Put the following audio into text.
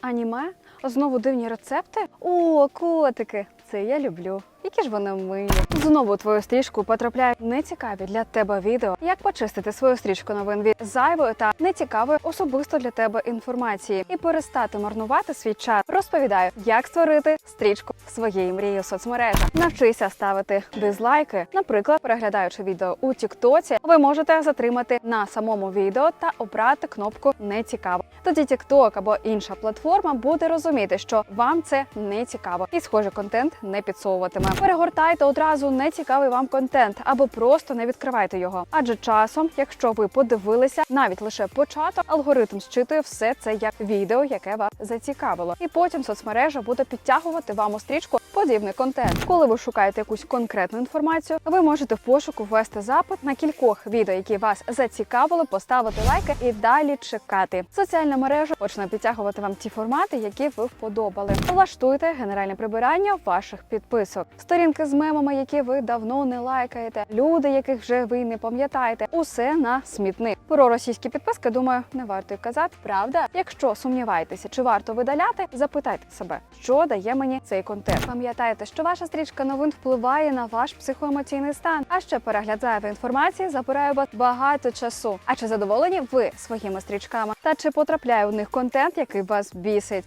Аніме? Знову дивні рецепти? О, котики! Це я люблю. Які ж вони милі. Знову твою стрічку потрапляють нецікаві для тебе відео, як почистити свою стрічку новин від зайвої та нецікавої особисто для тебе інформації і перестати марнувати свій час. Розповідаю, як створити стрічку своєї мрії у соцмережах. Навчися ставити дизлайки. Наприклад, переглядаючи відео у Тіктоці, ви можете затримати на самому відео та обрати кнопку не цікаво. Тоді TikTok або інша платформа буде розуміти, що вам це не цікаво, і схожий контент не підсовуватиме. Перегортайте одразу нецікавий вам контент або просто не відкривайте його. Адже часом, якщо ви подивилися навіть лише початок, алгоритм зчитує все це як відео, яке вас зацікавило, і потім соцмережа буде підтягувати вам у стрічку подібний контент. Коли ви шукаєте якусь конкретну інформацію, ви можете в пошуку ввести запит на кількох відео, які вас зацікавили, поставити лайки і далі чекати. Соціальна мережа почне підтягувати вам ті формати, які ви вподобали. Влаштуйте генеральне прибирання ваших підписок, сторінки з мемами, які ви давно не лайкаєте, люди, яких вже ви не пам'ятаєте. Усе на смітник. Про російські підписки, думаю, не варто й казати. Правда, якщо сумніваєтеся, чи варто видаляти, запитайте себе, що дає мені цей контент. Пам'ятайте, що ваша стрічка новин впливає на ваш психоемоційний стан. А ще перегляд зайвої інформації забирає вас багато часу. А чи задоволені ви своїми стрічками? Та чи потрапляє у них контент, який вас бісить?